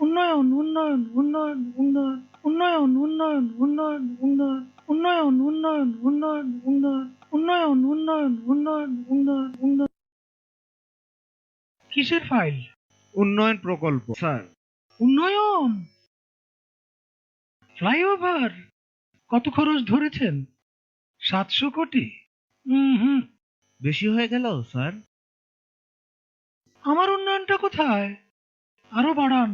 উন্নয়ন উন্নয়ন উন্নয়ন উন্নয়ন উন্নয়ন উন্নয়ন উন্নয়ন উন্নয়ন উন্নয়ন উন্নয়ন উন্নয়ন উন্নয়ন উন্নয়ন উন্নয়ন উন্নয়ন উন্নয়ন উন্নয়ন কিসের ফাইল উন্নয়ন প্রকল্প স্যার উন্নয়ন ফ্লাইওভার কত খরচ ধরেছেন সাতশো কোটি হুম হুম বেশি হয়ে গেল স্যার আমার উন্নয়নটা কোথায় আরও বাড়ান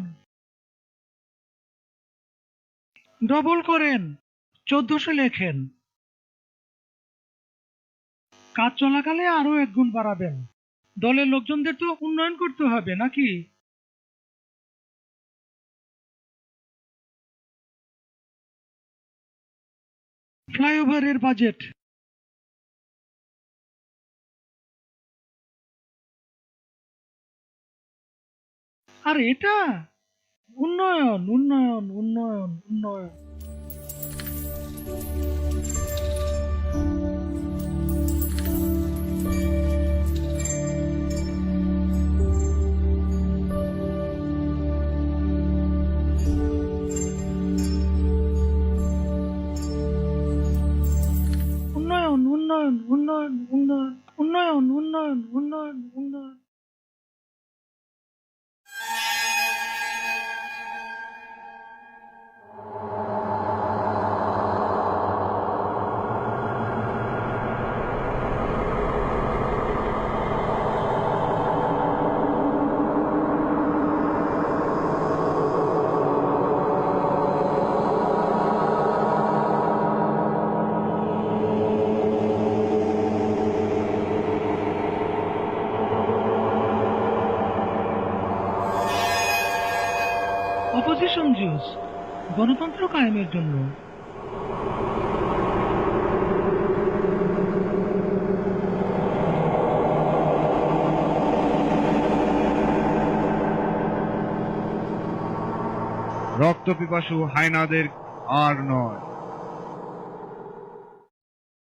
ডবল করেন। চোদ্দশো লেখেন। কাজ চলাকালে আরও এক গুণ বাড়াবেন। দলের লোকজনদের তো উন্নয়ন করতে হবে, নাকি? ফ্লাইওভারের বাজেট। আর এটা? উন্নয়ন উন্নয়ন উন্নয়ন 널 운나연 운나연 운나연 운나연 운나연 운나연 운나연 운나연 অপোজিশন জুস গণতন্ত্র কায়েমের জন্য। রক্ত পিপাসু হায়নাদের আর নয়।